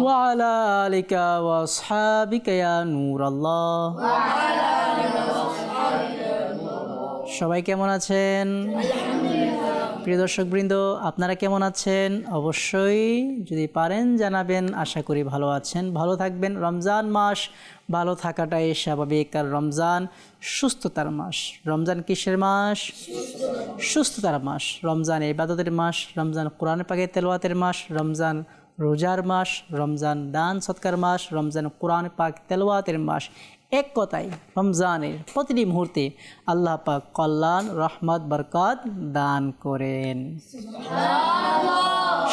وعلى آلك وأصحابك يا نور الله সবাই কেমন আছেন প্রিয় দর্শকবৃন্দ আপনারা কেমন আছেন অবশ্যই যদি পারেন জানাবেন আশা করি ভালো আছেন ভালো থাকবেন রমজান মাস ভালো থাকাটাই স্বাভাবিক আর রমজান সুস্থতার মাস রমজান কিসের মাস সুস্থতার মাস রমজান ইবাদতের মাস রমজান কোরআন পাকে তেলোয়াতের মাস রমজান রোজার মাস রমজান দান সৎকার মাস রমজান কোরআন পাক তেলোয়াতের মাস। এক কথায় রমজানের প্রতিটি মুহূর্তে আল্লাহ পাক কল্যাণ রহমত বরকত দান করেন।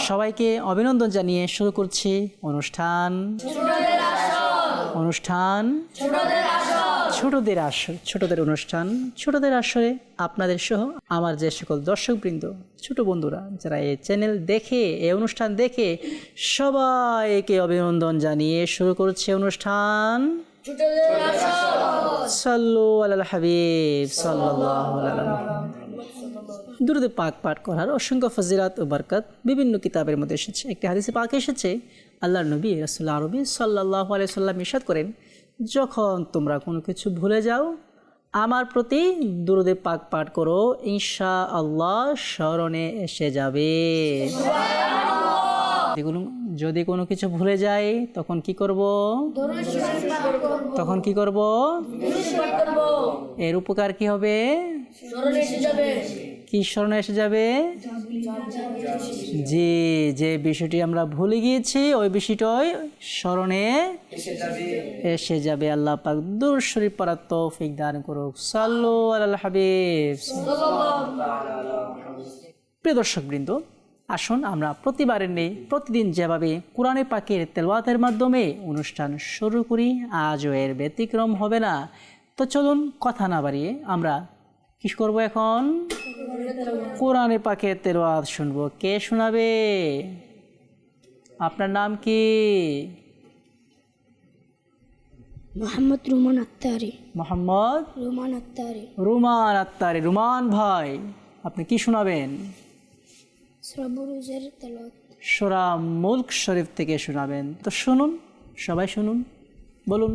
সবাইকে অভিনন্দন জানিয়ে শুরু করছি অনুষ্ঠান। অনুষ্ঠান। ছোটদের আসর, ছোটদের অনুষ্ঠান, ছোটদের আসরে আপনাদের সহ আমার যে সকল দর্শকবৃন্দ, ছোট বন্ধুরা, যারা এই চ্যানেল দেখে, এই অনুষ্ঠান দেখে সবাইকে অভিনন্দন জানিয়ে শুরু করছে অনুষ্ঠান। হাবিব সাল্লাহ দুরুদে পাক পাঠ করার অসংখ্য ফজিরাত ও বরকত বিভিন্ন কিতাবের মধ্যে এসেছে। একটি হাদিসে পাক এসেছে আল্লাহ নবী রসুল্লাহ আরবি সাল্লাহ আলিয়া সাল্লাম ইসাদ করেন যখন তোমরা কোনো কিছু ভুলে যাও আমার প্রতি দুরুদে পাক পাঠ করো ঈশা আল্লাহ স্মরণে এসে যাবে। যদি কোনো কিছু ভুলে যাই তখন কি করব? তখন কি করব? এর উপকার কি হবে? কি স্মরণে এসে যাবে? যে যে বিষয়টি আমরা ভুলে গিয়েছি, ওই বিষয়টাই স্মরণে এসে যাবে। আল্লাহ পাক দূর শরীফ পড়ার তৌফিক দান করুক। সাল্লু আল্লাহ হাবিব। প্রিয় দর্শকবৃন্দ, আসুন আমরা প্রতিবারের নেই, প্রতিদিন যেভাবে কোরআনে পাকের তেলওয়াতের মাধ্যমে অনুষ্ঠান শুরু করি, আজও এর ব্যতিক্রম হবে না। তো চলুন কথা না বাড়িয়ে আমরা কি করব এখন? কোরআনে পাকের তেলওয়াত শুনব। কে শোনাবে? আপনার নাম কি? মোহাম্মদ রুমান আত্তারি। মোহাম্মদ রুমান আত্তারি। রুমান আত্মারি রুমান ভাই আপনি কি শোনাবেন? সোরা মুল্ক শরীফ থেকে শোনাবেন। তো শুনুন সবাই শুনুন বলুন।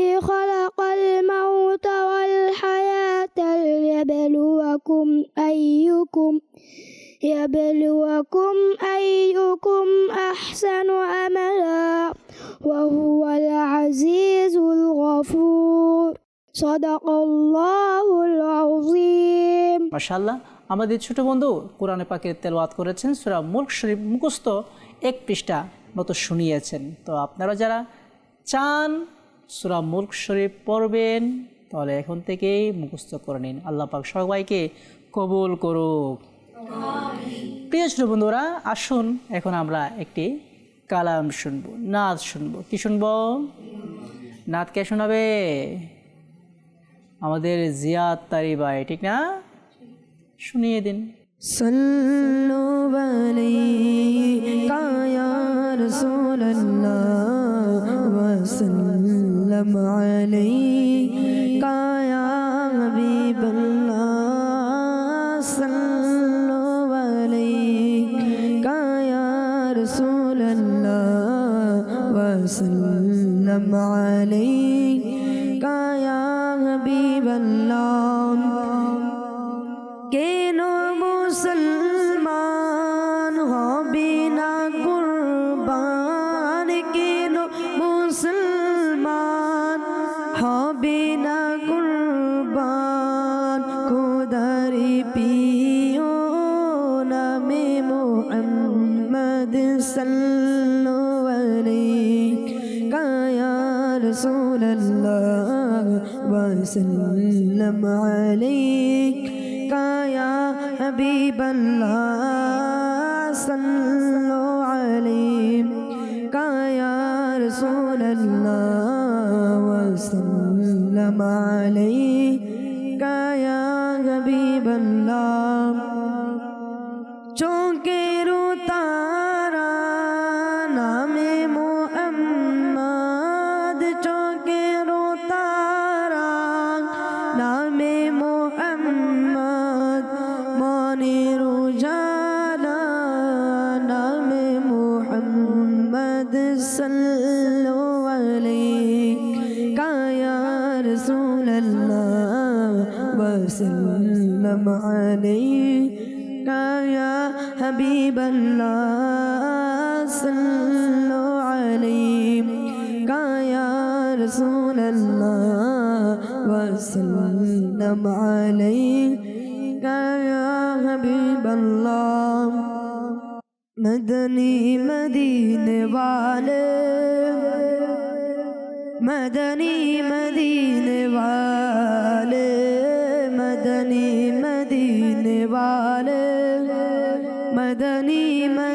أيكم يبلوكم أيكم أحسن أملا وهو العزيز الغفور صدق الله العظيم মাশাল্লাহ আমাদের ছোট বন্ধু কোরআনে পাকের তেলওয়াত করেছেন সুরা মুল্ক শরীফ মুখস্থ এক পৃষ্ঠা মতো শুনিয়েছেন তো আপনারা যারা চান সুরা মুল্ক শরীফ পড়বেন তাহলে এখন থেকেই মুখস্থ করে নিন আল্লাহ পাক সবাইকে কবুল করুক প্রিয় ছোট বন্ধুরা আসুন এখন আমরা একটি কালাম শুনবো নাচ শুনবো কি শুনবো নাচ কে শোনাবে আমাদের জিয়াদ তারি ভাই ঠিক না শুনিয়ে দিন صلوا عليك يا رسول الله وسلم عليك وسلم عليك يا حبيب الله কেন وسلم علیک یا حبیب اللہ صلو علیک یا رسول اللہ وسلم علیک یا حبیب اللہ مدنی مدینے والے مدنی مدینے والے मदीने वाले मदनी मदीने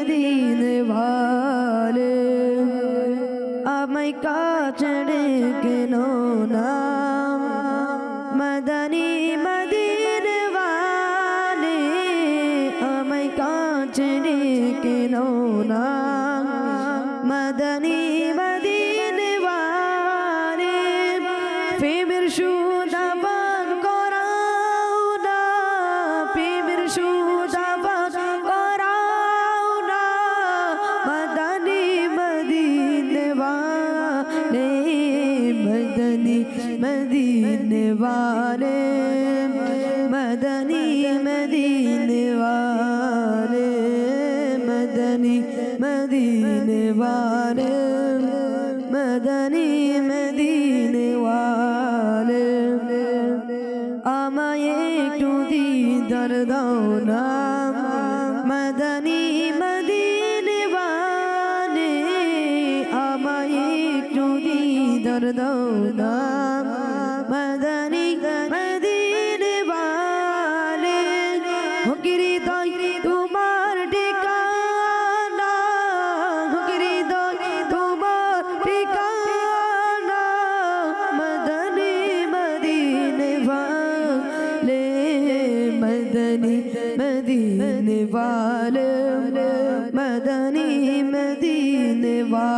জানি মদিনে বারে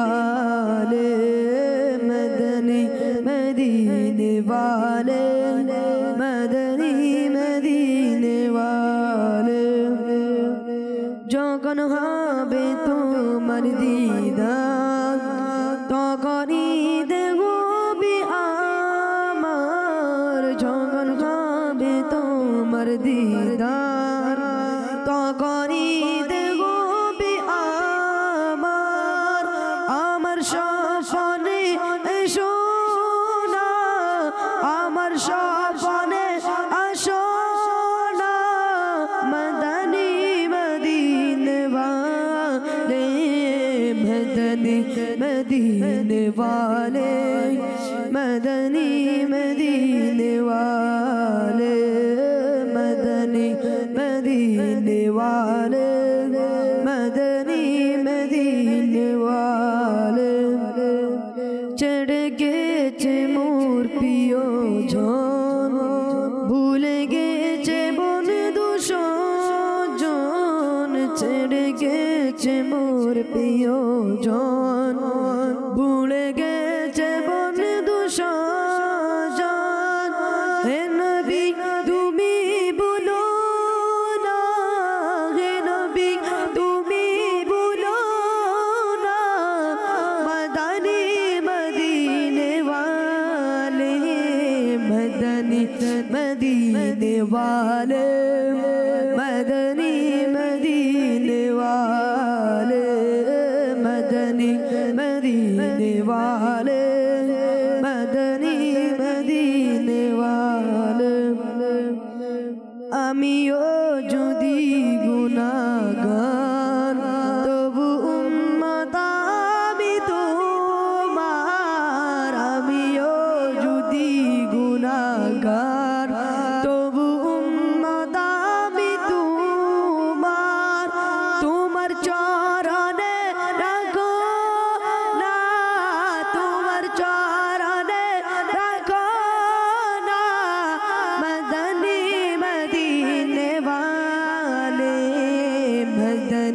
वाले मदनी मदीने वाले मदनी मदीने वाले যখন হবে তোমার দিন മദനി മദീന मदीने वाले मदनी मदीने वाले मदनी मदीने वाले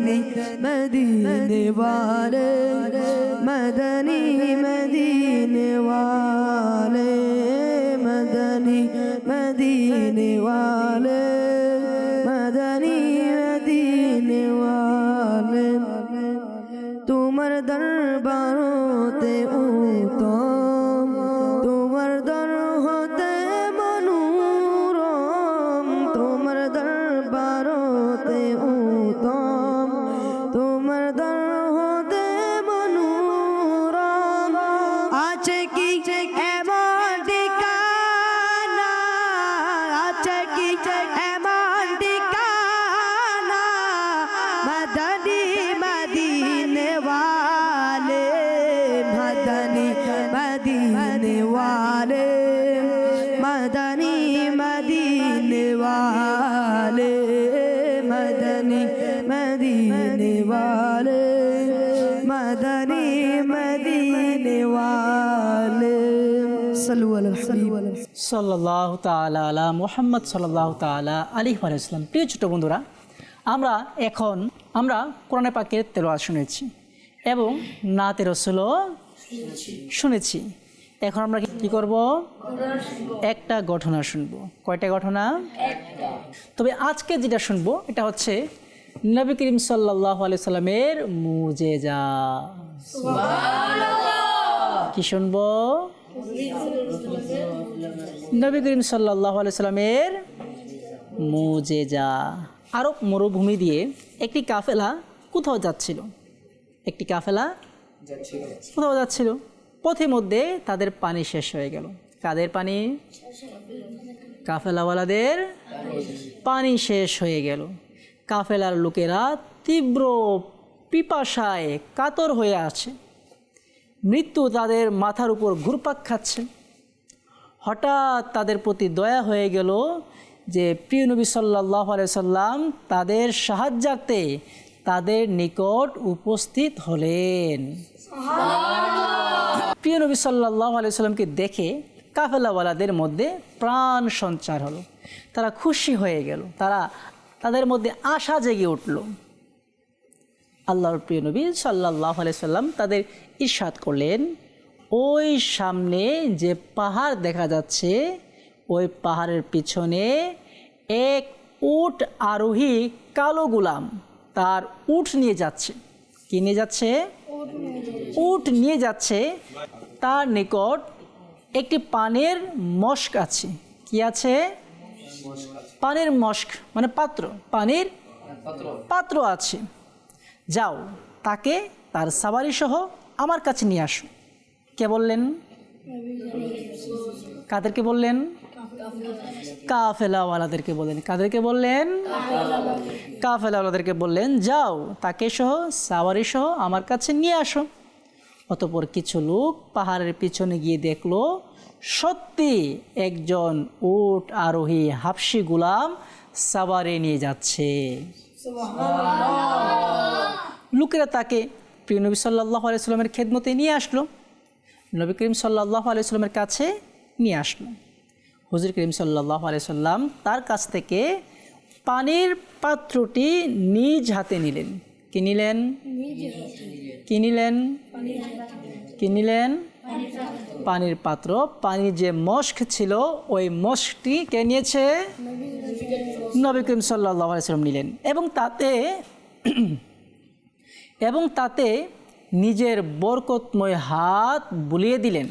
മദീനെ മദീനെ വാലേ മദനി മദീനെ വാലേ മദനി മദീനെ വാ সাল্লাহ তালা আলা মোহাম্মদ সাল্লাহ তালা আলী ইসলাম প্রিয় ছোট বন্ধুরা আমরা এখন আমরা কোরআনে পাকের তেলোয়াত শুনেছি এবং নাতে রসুলও শুনেছি। এখন আমরা কি- কি করব? একটা ঘটনা শুনব। কয়টা ঘটনা? তবে আজকে যেটা শুনব এটা হচ্ছে নবী করিম সাল্লাহ আলি সাল্লামের মুজেজা। কি শুনব? নবী করিম সাল্লাহ সাল্লামের মুজেজা। আরব মরুভূমি দিয়ে একটি কাফেলা কোথাও যাচ্ছিল। একটি কাফেলা কোথাও যাচ্ছিল। পথে মধ্যে তাদের পানি শেষ হয়ে গেল। কাদের পানি? কাফেলাওয়ালাদের পানি শেষ হয়ে গেল। কাফেলার লোকেরা তীব্র পিপাসায় কাতর হয়ে আছে। মৃত্যু তাদের মাথার উপর ঘুরপাক খাচ্ছে। হঠাৎ তাদের প্রতি দয়া হয়ে গেল যে প্রিয় নবী সাল্লাহ সাল্লাম তাদের সাহায্যার্থে তাদের নিকট উপস্থিত হলেন। প্রিয় নবী সাল্লাহ সাল্লামকে দেখে কাফেলাওয়ালাদের মধ্যে প্রাণ সঞ্চার হলো। তারা খুশি হয়ে গেল। তারা তাদের মধ্যে আশা জেগে উঠল। আল্লাহর প্রিয় নবী সাল্লাহ সাল্লাম তাদের ইরশাদ করলেন। ওই সামনে যে পাহাড় দেখা যাচ্ছে, ওই পাহাড়ের পিছনে এক উট আরোহী কালো গুলাম তার উট নিয়ে যাচ্ছে। কি নিয়ে যাচ্ছে? উট নিয়ে যাচ্ছে। তার নিকট একটি পানের মস্ক আছে। কি আছে? পানের মস্ক মানে পাত্র, পানির পাত্র আছে। যাও, তাকে তার সাবারি সহ আমার কাছে নিয়ে আসো। কে বললেন? কাদেরকে বললেন? কাফেলাওয়ালাদেরকে বললেন। কাদেরকে বললেন? কাফেলাওয়ালাদেরকে বললেন যাও তাকে সহ সাওয়ারি সহ আমার কাছে নিয়ে আসো। অতপর কিছু লোক পাহাড়ের পিছনে গিয়ে দেখল সত্যি একজন উট আরোহী হাফসি গুলাম সাবারে নিয়ে যাচ্ছে। লোকেরা তাকে প্রিয় নবী সাল্লাহ আলাইস্লামের খেদমতে নিয়ে আসলো। নবী করিম সাল্লাহ আলাইস্লামের কাছে নিয়ে আসলো। হুজুর করিম সাল্লাহ আলাইসাল্লাম তার কাছ থেকে পানির পাত্রটি নিজ হাতে নিলেন। কি নিলেন? কি নিলেন? কি নিলেন? পানির পাত্র। পানির যে মস্ক ছিল, ওই মস্কটি কে নিয়েছে? নবী করিম সাল্লাহ আলাইসাল্লাম নিলেন। এবং তাতে এবং তাতে নিজের বরকতময় হাত বুলিয়ে দিলেন।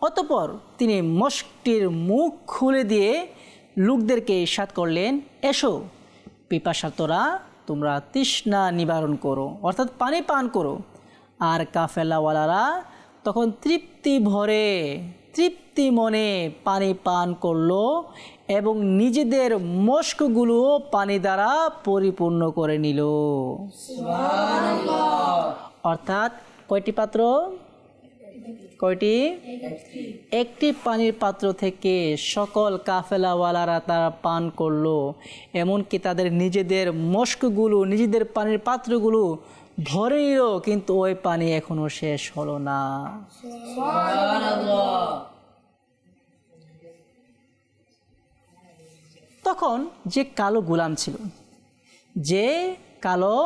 অতপর তিনি মস্কটির মুখ খুলে দিয়ে লোকদেরকে ইস্বাদ করলেন, এসো পিপাসাতরা তোমরা তৃষ্ণা নিবারণ করো, অর্থাৎ পানি পান করো। আর কাফেলাওয়ালারা তখন তৃপ্তি ভরে তৃপ্তি মনে পানি পান করল এবং নিজেদের মস্কগুলো পানি দ্বারা পরিপূর্ণ করে নিল। অর্থাৎ কয়টি পাত্র? কয়টি? একটি পানির পাত্র থেকে সকল কাফেলাওয়ালারা তারা পান করল, এমনকি তাদের নিজেদের মস্কগুলো, নিজেদের পানির পাত্রগুলো ভরে নিল কিন্তু ওই পানি এখনও শেষ হলো না। তখন যে কালো গুলাম ছিল, যে কালো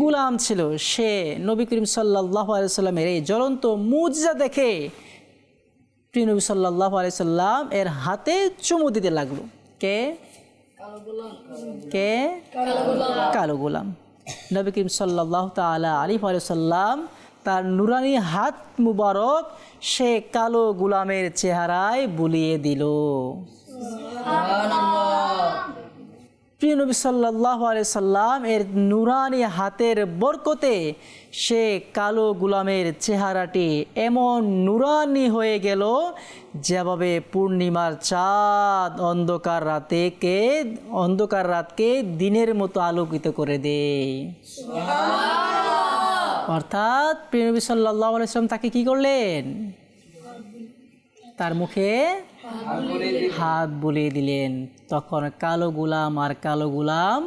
গুলাম ছিল, সে নবী করিম সাল্লাহ আলাইসাল্লামের এই জ্বলন্ত মুজা দেখে প্রিয় নবী সাল্লাহ আলাইসাল্লাম এর হাতে চুমু দিতে লাগল। কে? কে? কালো গোলাম। নবী করিম সাল্লাহ তালা আলী সাল্লাম তার নুরানি হাত মুবারক সে কালো গুলামের চেহারায় বুলিয়ে দিল। প্রিয় নবী সাল্লাহ সাল্লাম এর নুরানি হাতের বরকতে সে কালো গুলামের চেহারাটি এমন নুরানি হয়ে গেল যেভাবে পূর্ণিমার চাঁদ অন্ধকার রাতেকে অন্ধকার রাতকে দিনের মতো আলোকিত করে দেয়। অর্থাৎ প্রিয় নবী সাল্লাহ আলাইসলাম তাকে কি করলেন? তার মুখে হাত বুলিয়ে দিলেন। তখন কালো গুলাম আর কালো গুলাম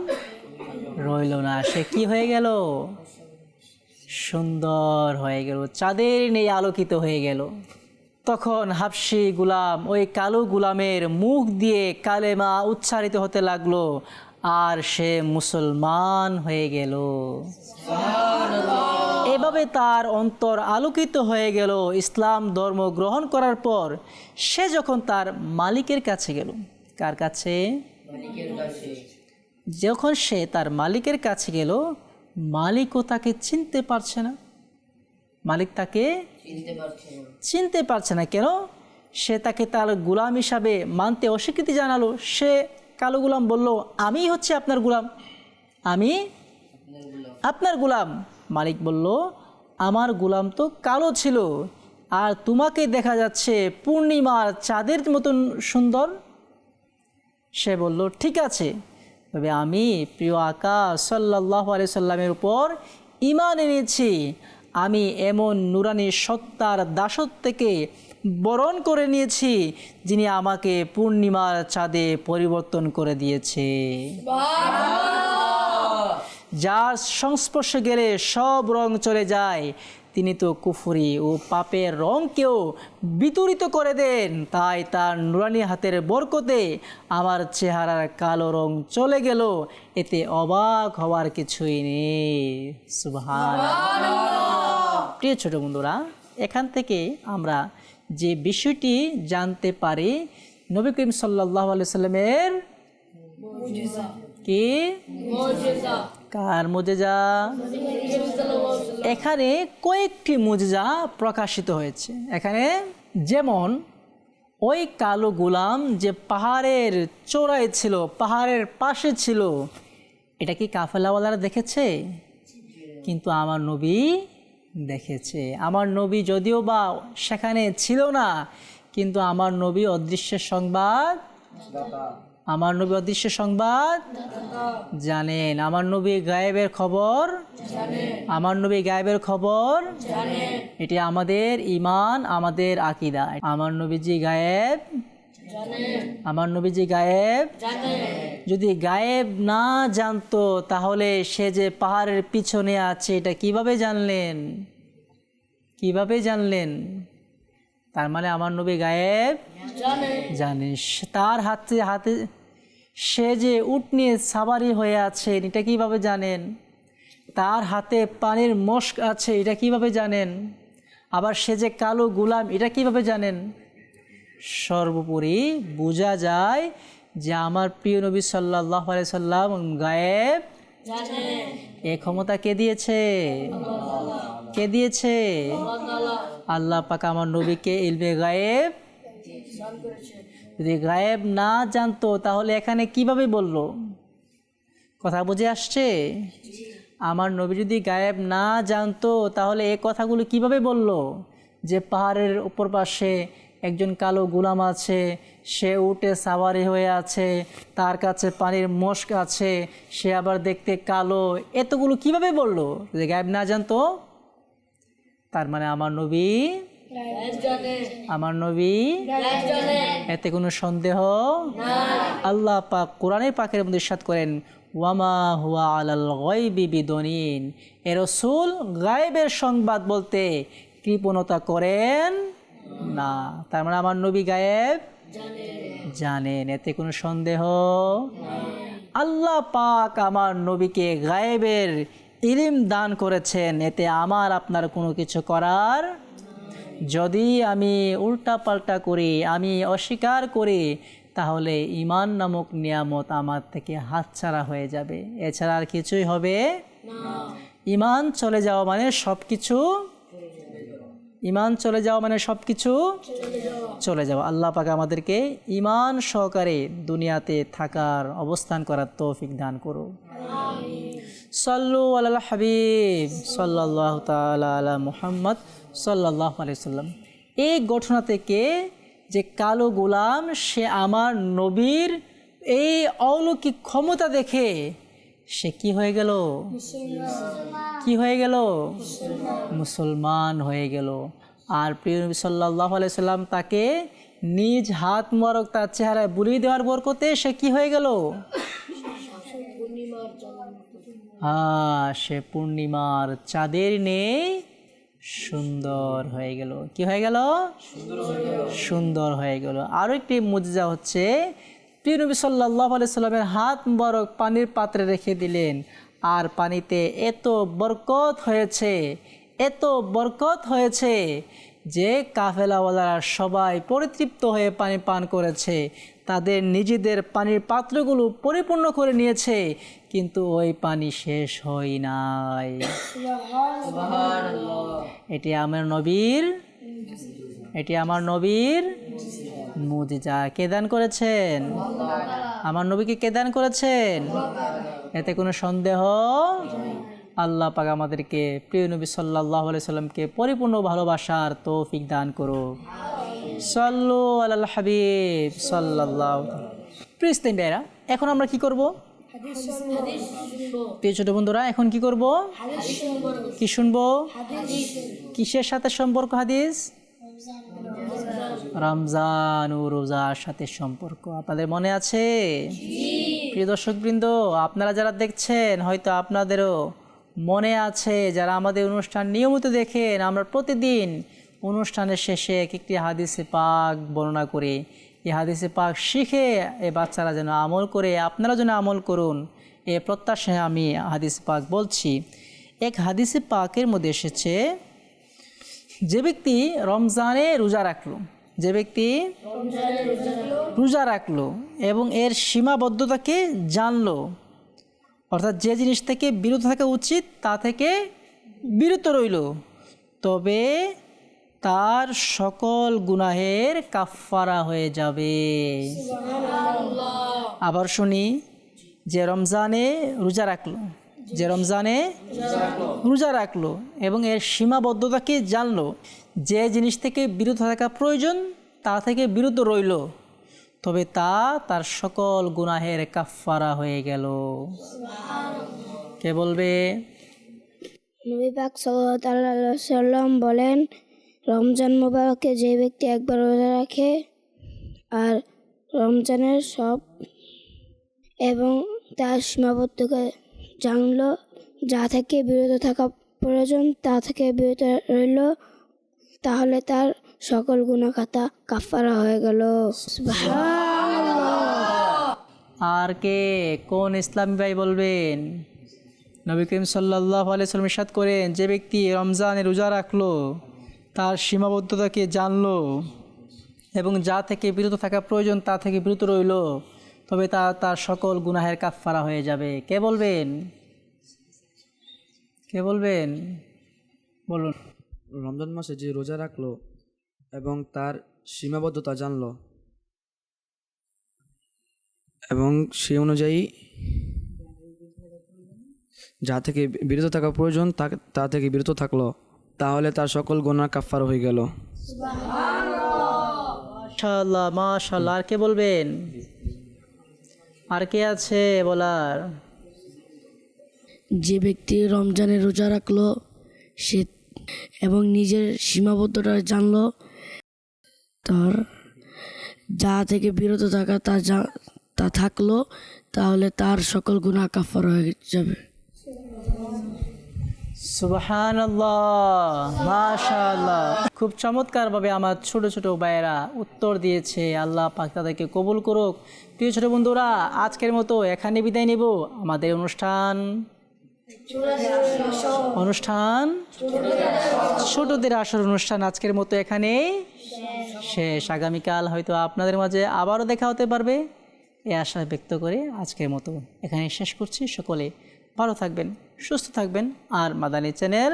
রইল না। সে কি হয়ে গেল? সুন্দর হয়ে গেল। চাঁদের নেই আলোকিত হয়ে গেল। তখন হাফসি গুলাম ওই কালো গুলামের মুখ দিয়ে কালেমা উচ্চারিত হতে লাগল। আর সে মুসলমান হয়ে গেল। এভাবে তার অন্তর আলোকিত হয়ে গেল। ইসলাম ধর্ম গ্রহণ করার পর সে যখন তার মালিকের কাছে গেল, কার কাছে? যখন সে তার মালিকের কাছে গেল, মালিকও তাকে চিনতে পারছে না। মালিক তাকে চিনতে পারছে না। কেন? সে তাকে তার গুলাম হিসাবে মানতে অস্বীকৃতি জানালো। সে কালো গুলাম বলল, আমি হচ্ছে আপনার গুলাম। আমি? আপনার গুলাম। মালিক বলল, আমার গুলাম তো কালো ছিল, আর তোমাকে দেখা যাচ্ছে পূর্ণিমার চাঁদের মতন সুন্দর। সে বলল, ঠিক আছে, তবে আমি প্রিয় আকা সাল্লাহ আলি সাল্লামের উপর ইমান এনেছি। আমি এমন নুরানি সত্তার দাসত্ব থেকে বরণ করে নিয়েছি যিনি আমাকে পূর্ণিমার চাঁদে পরিবর্তন করে দিয়েছে। যার সংস্পর্শে গেলে সব রং চলে যায় তিনি তো কুফুরি ও পাপের রংকেও বিতরিত করে দেন। তাই তার নুরানি হাতের বরকতে আমার চেহারার কালো রং চলে গেল এতে অবাক হওয়ার কিছুই নেই। প্রিয় ছোট বন্ধুরা এখান থেকে আমরা যে বিষয়টি জানতে পারি নবী করিম সাল্লাহ সাল্লামের কি? কার মুজেজা? এখানে কয়েকটি মুজেজা প্রকাশিত হয়েছে। এখানে যেমন ওই কালো গোলাম যে পাহাড়ের চোরায় ছিল পাহাড়ের পাশে ছিল এটা কি কাফেলাওয়ালারা দেখেছে? কিন্তু আমার নবী দেখেছে। আমার নবী যদিও বা সেখানে ছিল না কিন্তু আমার নবী অদৃশ্যের সংবাদ আমার নবী অদৃশ্য সংবাদ জানেন। আমার নবী গায়েবের খবর আমার নবী গায়েবের খবর এটি আমাদের ইমান আমাদের আকিদা। আমার নবীজি গায়েব আমার নবীজি গায়েব। যদি গায়েব না জানতো তাহলে সে যে পাহাড়ের পিছনে আছে এটা কীভাবে জানলেন? কীভাবে জানলেন? তার মানে আমার নবী গায়েব? জানেন। তার হাতে হাতে সে যে উট নিয়ে সাবারি হয়ে আছেন এটা কীভাবে জানেন? তার হাতে পানির মস্ক আছে এটা কীভাবে জানেন? আবার সে যে কালো গুলাম এটা কীভাবে জানেন? সর্বোপরি বোঝা যায় যে আমার প্রিয় নবী সাল্লাহ সাল্লাম গায়েব। এ ক্ষমতা কে দিয়েছে? কে দিয়েছে? আল্লাহ পাক আমার নবীকে ইলমে গায়েব যদি গায়েব না জানতো, তাহলে এখানে কীভাবে বলল? কথা বুঝে আসছে? আমার নবী যদি গায়েব না জানতো, তাহলে এ কথাগুলো কীভাবে বলল? যে পাহাড়ের উপর পাশে একজন কালো গুলাম আছে, সে উঠে সাওয়ারি হয়ে আছে, তার কাছে পানির মস্ক আছে, সে আবার দেখতে কালো। এতগুলো কীভাবে বলল? যে গায়েব না জানতো? তার মানে আমার নবী আমার নবী এতে কোনো সন্দেহ আল্লাহ পাক কোরআনের পাকের মধ্যে ইরশাদ করেন, ওয়ামা হুয়া আলাল গায়বি বিদনিন। এ রসুল গায়েবের সংবাদ বলতে কৃপণতা করেন না, তার মানে আমার নবী গায়েব? জানেন, এতে কোনো সন্দেহ? আল্লাহ পাক আমার নবীকে গায়েবের ইলিম দান করেছেন, এতে আমার আপনার কোনো কিছু করার? যদি আমি উল্টা পাল্টা করি, আমি অস্বীকার করি, তাহলে ইমান নামক নিয়ামত আমার থেকে হাতছাড়া হয়ে যাবে। এছাড়া আর কিছুই হবে ইমান চলে যাওয়া মানে সব কিছু ইমান চলে যাওয়া মানে সব কিছু চলে যাওয়া। আল্লাহ পাক আমাদেরকে ইমান সহকারে দুনিয়াতে থাকার অবস্থান করার তৌফিক দান করুন। সাল্লু আল হাবিব সাল্লাহ তালা মুহাম্মদ সাল্লাহ আলাইসাল্লাম এই ঘটনা থেকে যে কালো গোলাম, সে আমার নবীর এই অলৌকিক ক্ষমতা দেখে সে কি হয়ে গেল? কি হয়ে গেল? মুসলমান। হয়ে গেল। আর প্রিয় নবী সাল্লাহ আলাইসাল্লাম তাকে নিজ হাত মোবারক তার চেহারায় বুলিয়ে দেওয়ার বরকতে সে কি হয়ে গেল? হ্যাঁ সে পূর্ণিমার চাঁদের নেই সুন্দর হয়ে গেল। কি হয়ে গেল? সুন্দর হয়ে গেল। আরও একটি মুজা হচ্ছে প্রিয় নবী সাল্লাহ সাল্লামের হাত বরক পানির পাত্রে রেখে দিলেন। আর পানিতে এত বরকত হয়েছে এত বরকত হয়েছে যে কাফেলাওয়ালারা সবাই পরিতৃপ্ত হয়ে পানি পান করেছে। তাদের নিজেদের পানির পাত্রগুলো পরিপূর্ণ করে নিয়েছে কিন্তু ওই পানি শেষ হয় নাই। এটি আমার নবীর এটি আমার নবীর মুজিজা, কে দান করেছেন? আমার নবীকে কে দান করেছেন? এতে কোনো সন্দেহ? আল্লাহ পাক আমাদেরকে প্রিয় নবী সাল্লাহ সাল্লামকে পরিপূর্ণ ভালোবাসার তৌফিক দান করো সাল্লু আল হাবিব সাল্লাহ প্রিস্তিন ভাইরা এখন আমরা কি করব? প্রিয় ছোট বন্ধুরা, এখন কি করব? কি শুনব? কিসের সাথে সম্পর্ক হাদিস? রমজান ও রোজার সাথে সম্পর্ক আপনাদের মনে আছে? প্রিয় দর্শকবৃন্দ, আপনারা যারা দেখছেন, হয়তো আপনাদেরও মনে আছে, যারা আমাদের অনুষ্ঠান নিয়মিত দেখেন, আমরা প্রতিদিন অনুষ্ঠানের শেষে এক একটি হাদিসে পাক বর্ণনা করে। এই হাদিসে পাক শিখে এ বাচ্চারা যেন আমল করে, আপনারা যেন আমল করুন, এ প্রত্যাশায় আমি হাদিস পাক বলছি। এক হাদিসে পাকের মধ্যে এসেছে যে ব্যক্তি রমজানে রোজা রাখল যে ব্যক্তি রোজা রাখল এবং এর সীমাবদ্ধতাকে জানলো অর্থাৎ যে জিনিস থেকে বিরত থাকা উচিত তা থেকে বিরত রইল তবে তার সকল গুনাহের কাফারা হয়ে যাবে। আবার শুনি যে রমজানে রোজা রাখল যে রমজানে রোজা রাখল এবং এর সীমাবদ্ধতাকে জানলো, যে জিনিস থেকে বিরত থাকা প্রয়োজন, তা থেকে বিরত রইল। তবে তা তার সকল গুনাহের কাফারা হয়ে গেল। কে বলবে? সাল্লাম বলেন, রমজান মোবারকে যে ব্যক্তি একবার রোজা রাখে, আর রমজানের সব এবং তার সীমাবদ্ধকে জানলো যা থেকে বিরত থাকা প্রয়োজন, তা থেকে বিরত রইল, তাহলে তার সকল গুণাখাতা কাফারা হয়ে গেল। আর কে? কোন ইসলামী ভাই বলবেন? নবী করিম সাল্লাহ আলাইসাল্লাম ইসাদ করেন, যে ব্যক্তি রমজানে রোজা রাখল, তার সীমাবদ্ধতাকে জানলো এবং যা থেকে বিরত থাকা প্রয়োজন, তা থেকে বিরত রইল। তবে তা তার সকল গুনাহের কাফারা হয়ে যাবে। কে বলবেন? কে বলবেন? বলুন। রমজান মাসে যে রোজা রাখল এবং তার সীমাবদ্ধতা জানলো এবং সে অনুযায়ী যা থেকে বিরত থাকা প্রয়োজন তা তা থেকে বিরত থাকল তাহলে তার সকল গোনা কাফার হয়ে গেল। মাশাল্লাহ মাশাল্লাহ আর কে বলবেন? আর কে আছে বলার? যে ব্যক্তি রমজানে রোজা রাখল, সে এবং নিজের সীমাবদ্ধতা জানলো, তার যা থেকে বিরত থাকা তা যা তা থাকল, তাহলে তার সকল গুণা কাফার হয়ে যাবে। সুবাহান মাশাল্লাহ খুব চমৎকারভাবে আমার ছোট ছোট ভাইয়েরা উত্তর দিয়েছে, আল্লাহ পাক তাদেরকে কবুল করুক। প্রিয় ছোট বন্ধুরা, আজকের মতো এখানে বিদায় নেব। আমাদের অনুষ্ঠান অনুষ্ঠান ছোটদের আসর অনুষ্ঠান আজকের মতো এখানে শেষ। আগামীকাল হয়তো আপনাদের মাঝে আবারও দেখা হতে পারবে। এই আশা ব্যক্ত করে আজকের মতো এখানে শেষ করছি। সকলে ভালো থাকবেন। সুস্থ থাকবেন। আর মাদানী চ্যানেল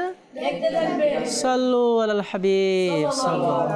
সাল্লু আল হাবিব সাল্লাহ